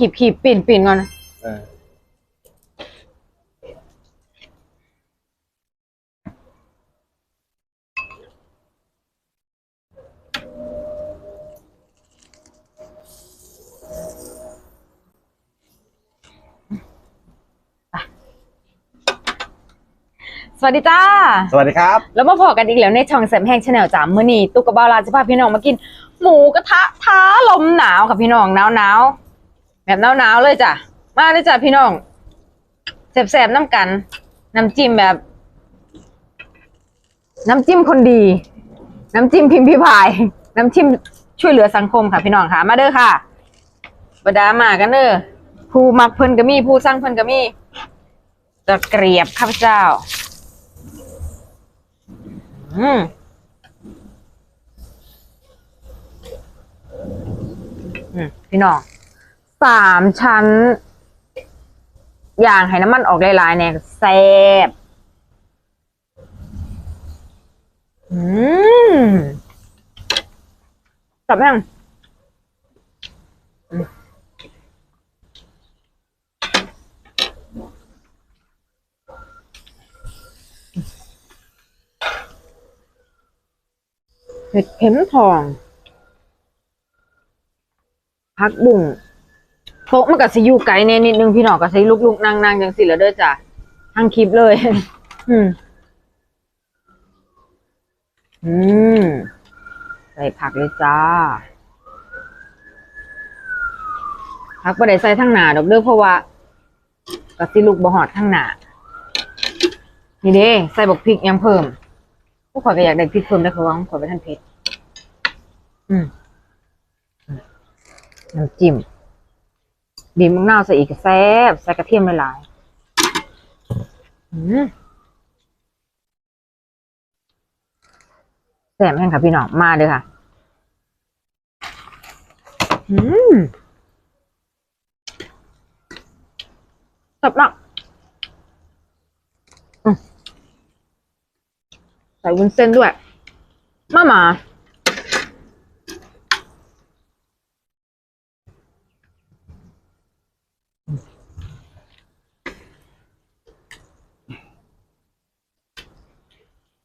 ขีบขีบปิ่นปิ่นก่อนเออสวัสดีจ้า สวัสดีครับ แล้วมาพอกันอีกแล้วในช่องแสมแห้งชาแนลจ้ามื้อนี้ตุ๊กกะบ้าวลาจะพาพี่น้องมากิน หมูกระทะท้าลมหนาวค่ะพี่น้องหนาวหนาวๆ แบบหนาวหนาวๆเลยจ้ะ มาเลยจ้ะพี่น้องแสบๆน้ำกัน น้ำจิ้มแบบ น้ำจิ้มคนดี น้ำจิ้มพิมพ์พิพาย น้ำจิ้มช่วยเหลือสังคมค่ะพี่น้องค่ะ มาเด้อค่ะบดามากันเด้อผู้มักเพิ่นก็มีผู้สร้างเพิ่นก็มีจะเกรียบข้าพเจ้า อืมอืมพี่น้อง สามชั้น อย่างให้น้ำมันออกหลายๆเนี่ยแซ่บอืมกลับยังเห็ดเข็มทอง พักบุ่ง โต๊ะมันก็สิอยู่ไกลแน่นิดนึงพี่น้องก็สิลุกๆนั่งๆจังสิแล้วเด้อจ้ะทั้งคลิปเลย อืม อืม ใส่ผักเลยจ้าผักบ่ได้ใส่ทั้งหนาดอกเด้อเพราะว่าก็สิลูกบ่หอดทั้งหนานี่เด้ใส่บักพริกยังเพิ่มพวกข่อยก็อยากได้พริกเพิ่มได้เพราะว่าข่อยไปทันเผ็ดอืมน้ำจิ้ม บีบมะนาวใส่อีกแซ่บใส่กระเทียมหลายๆแซ่บแห้งค่ะพี่น้องมาเลยค่ะอืมแซ่บมากใส่วุ้นเส้นด้วย มามา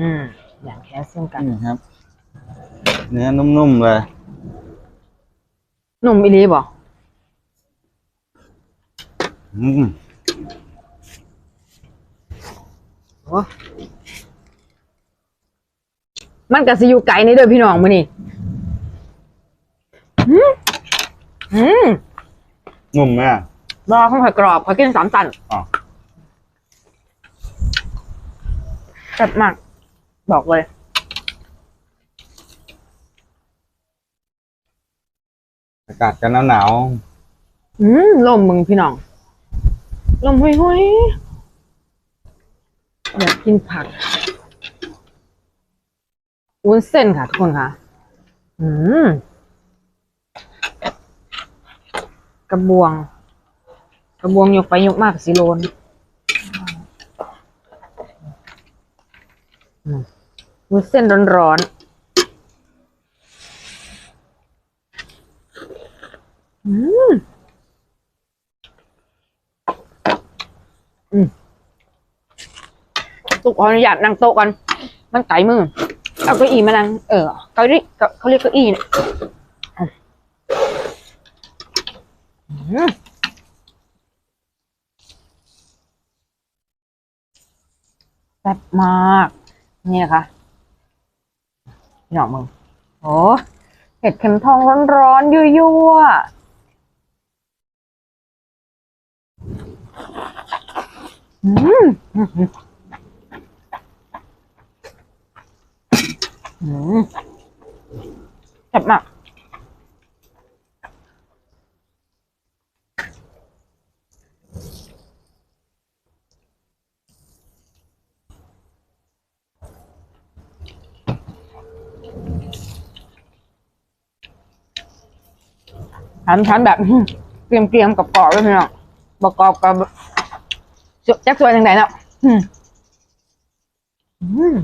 อืมอย่างแค่เส้นกันนี่ครับ เนื้อนุ่มๆเลยหนุ่มอีหลีบอกอืมมันกับซิอยูไก่นี่เด้อพี่น้องมื้อนี้อืมอืมนุ่มไหมอะรอข้าวผัดกรอบขอกินสามตันอ๋อ แซ่บมาก บอกเลย อากาศกันหนาวอืมลมมึงพี่น้อง ลมห้อยห้อยๆอยากกินผักวุ้นเส้นค่ะทุกคนค่ะ อืม กระบวง กระบวงยกไปยกมากสิโลน อืม วุ้นเส้นร้อนๆอืมตุกขออนุญาตนั่งโต๊ะกันมันไก่มือ เอาเก้าอี้มานั่ง เออ เก้าอี้เก้าเขาเรียกเก้าอี้เนี่ยอืมแซ่บมาก นี่นะคะ พี่องมึงโอ้เห็ดเข็มทองร้อนๆยั่วๆอืมอืมแซ่บมาก ทำชั้นแบบเกรียมๆกับกรอบๆเลยพี่น้องประกอบกับแจ็คสวยทางไหนเนาะมอืม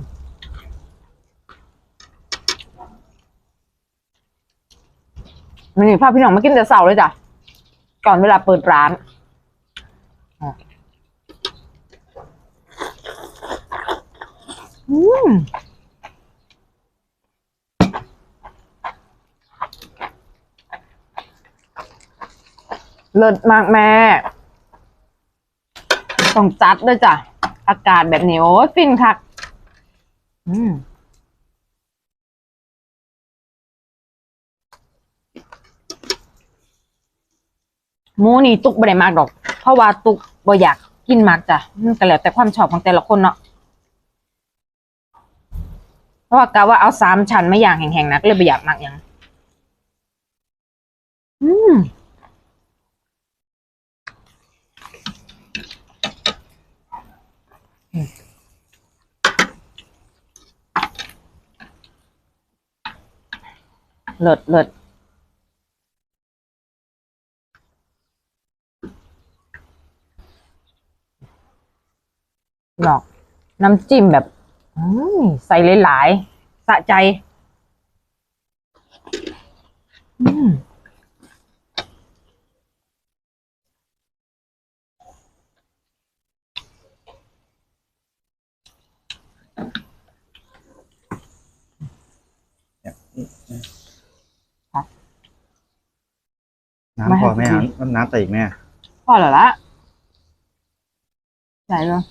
นี่พาพี่น้องมากินแต่เสาร์เลยจ้ะ ก่อนเวลาเปิดร้านอะอืม เลิศมากแม่ ต้องจัดด้วยจ้ะ อากาศแบบนี้โอ้ยฟินคัก อืมหมูนี่ตุกบ่ได้มากดอก เพราะว่าตุกบ่อยากกินมากจ้ะมันก็แล้วแต่ความชอบของแต่ละคนเนาะ เพราะว่ากะว่าเอาสามชั้นไม่อย่างแห้งๆนะก็เลยบ่อยากมากหยังอืม เลิศเลิศหนอก น้ำจิ้มแบบใส่หลายๆ สะใจ น้ำให้พอไหมกินน้ำน้ำใส่อีกไหมพอแล้วละใส่เลย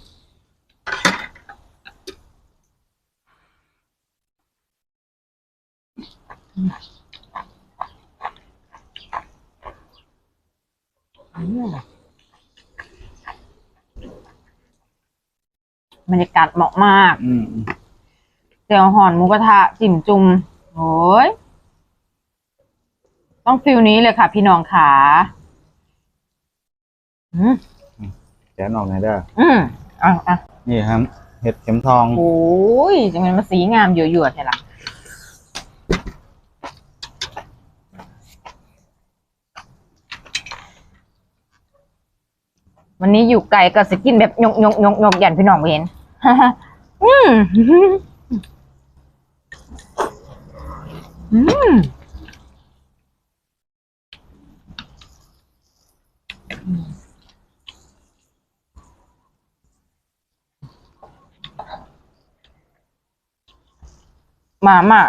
บรรยากาศเหมาะมากอืมอืมเจียวห่อนหมูกระทะจิ้มจุ่มโอ้ย ต้องฟิลนี้เลยค่ะพี่น้องขาอืมแกะออกหน่อยเด้ออืมอะอะนี่ครับ เห็ดเข็มทอง โอ้ยจะมันมาสีงามหยวดๆใช่ละวันนี้อยู่ไกลก็สกินแบบยกยกยกยกยันพี่น้องบ่เห็น อืมอืม มาม่า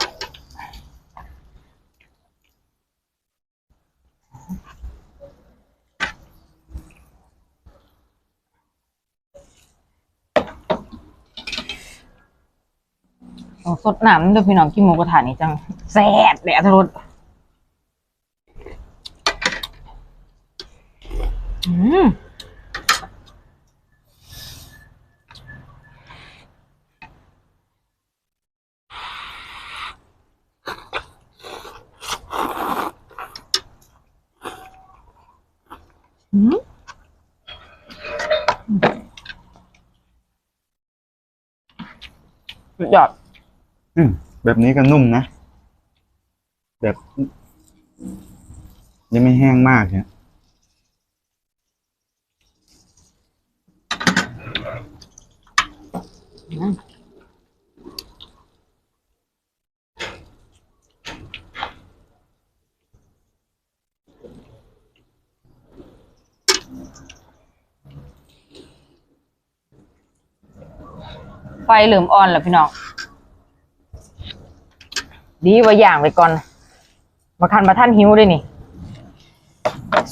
สดน้ำด้วยพี่น้องกินหมูกระทะนี่จังแซ่บเลยอัตรส อืมอืมสุดยอดอืมแบบนี้ก็นุ่มนะ แบบ ยังไม่แห้งมากเนี่ย ไฟเหลือมอ่อนแล้วพี่น้อง ดีว่าอย่างไปก่อน มาคันมาท่านหิวด้วยนี่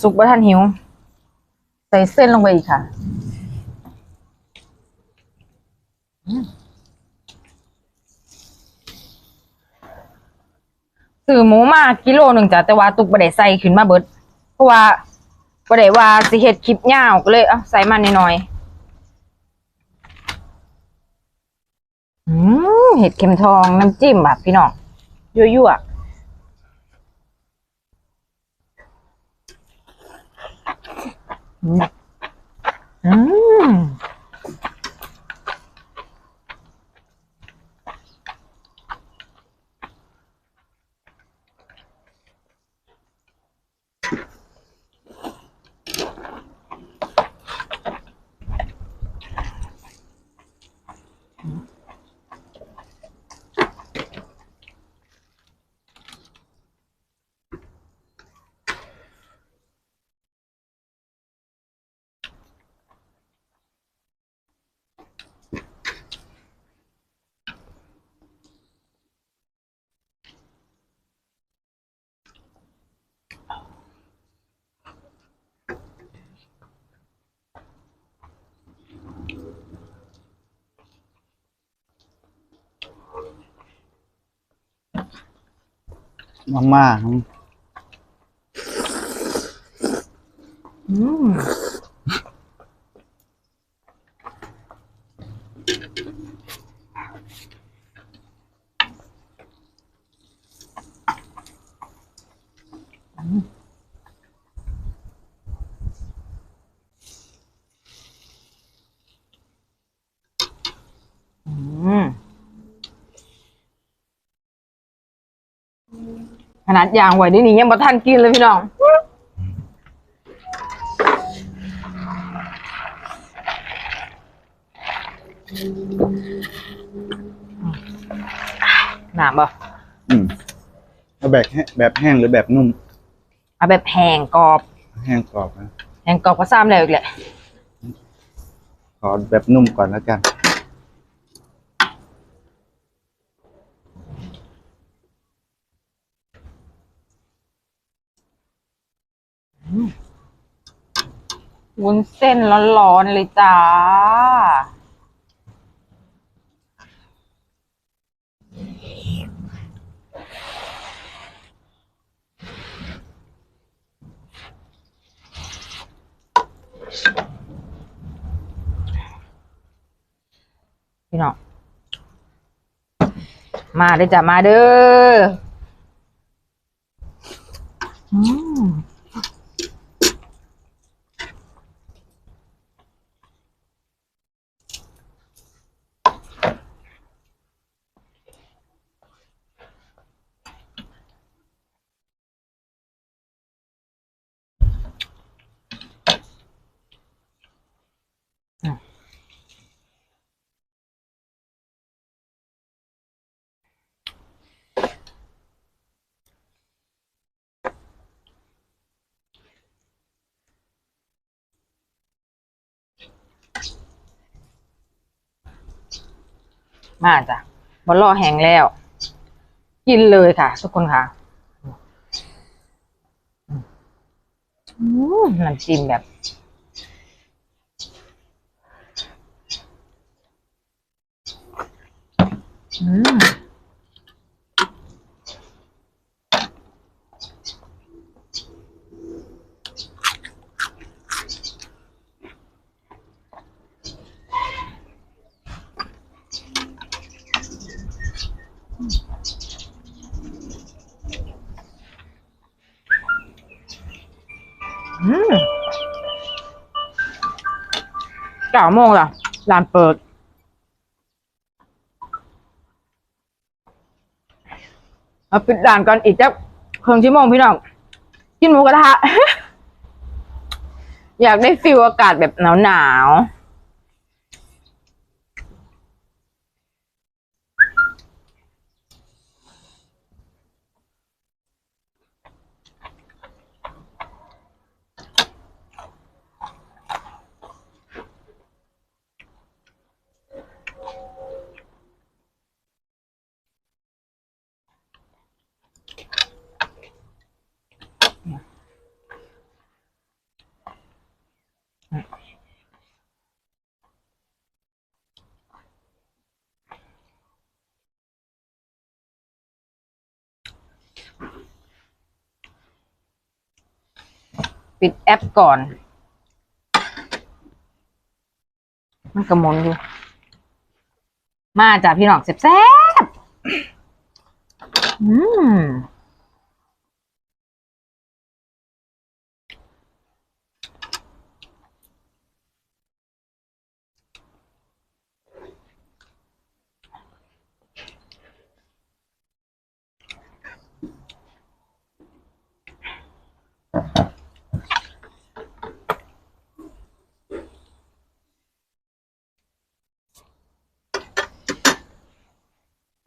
สุกมาท่านหิว ใส่เส้นลงไปอีกค่ะอืม ซื้อหมูมากิโลหนึ่งจ้ะแต่ว่าตุกบะได้ใส่ขึ้นมาเบิด เพราะว่าบะได้ว่าสิเฮ็ดคลิปยาวก็เลยเอาใส่มาหน่อยๆอืมเห็ดเข็มทองน้ำจิ้มแบบพี่น้องยั่วๆอืม มาม่าครับอืม ขนาดยางไหวได้นี่ยังบ่ทันกินเลยพี่น้องหนามบ่อืมเอาแบบแห้งแบบแห้งหรือแบบนุ่ม เอาแบบแห้งกรอบ แห้งกรอบนะแห้งกรอบก็ซ้ำแล้วอีกแหละ ขอแบบนุ่มก่อนแล้วกัน วุ้นเส้นร้อนๆเลยจ้า พี่น้อง มาเด้อจ้ะ มาเด้อ อืม มาจ้ะบอลล่อแห้งแล้ว กินเลยค่ะ ทุกคนค่ะน้ำจิ้มแบบอืม เก้าโมงละร้านเปิด มาปิดด่านก่อนอีกจะครึ่งชั่วโมงพี่น้องกินหมูกระทะ อยากได้ฟิลอากาศแบบหนาวหนาวๆ ปิดแอปก่อน มันกระมนอยู่ มาจ้ะพี่น้องแซ่บๆอืม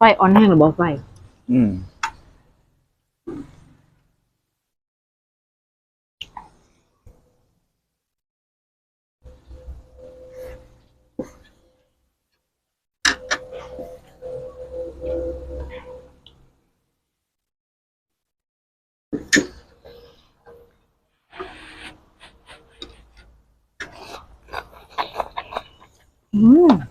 ไฟออนแห้งหรือบ่ไฟ อืมอืม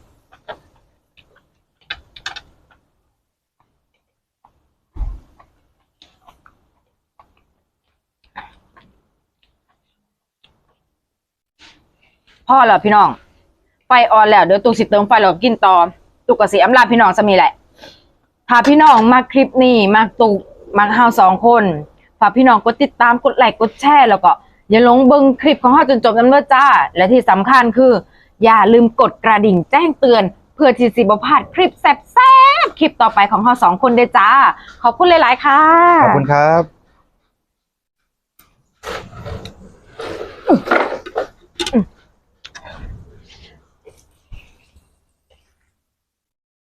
พ่อแล้วพี่น้อง ไฟอ่อนแล้วเดี๋ยวตุกสิเติมไฟเรากินต่อตุกกะสีอำลาพี่น้องจะมีแหละถ้าพี่น้องมาคลิปนี้มาตุกมาเฮาสองคนฝากพี่น้องกดติดตามกดไลค์กดแชร์แล้วก็อย่าลงเบิ้งคลิปของเฮาจนจบนั้นเด้อจ้า และที่สำคัญคือ อย่าลืมกดกระดิ่งแจ้งเตือน เพื่อที่สิบ่พลาดคลิปแซ่บๆคลิปต่อไปของเฮาสองคนเด้อจ้า ขอบคุณหลายๆค่ะ ขอบคุณครับอืม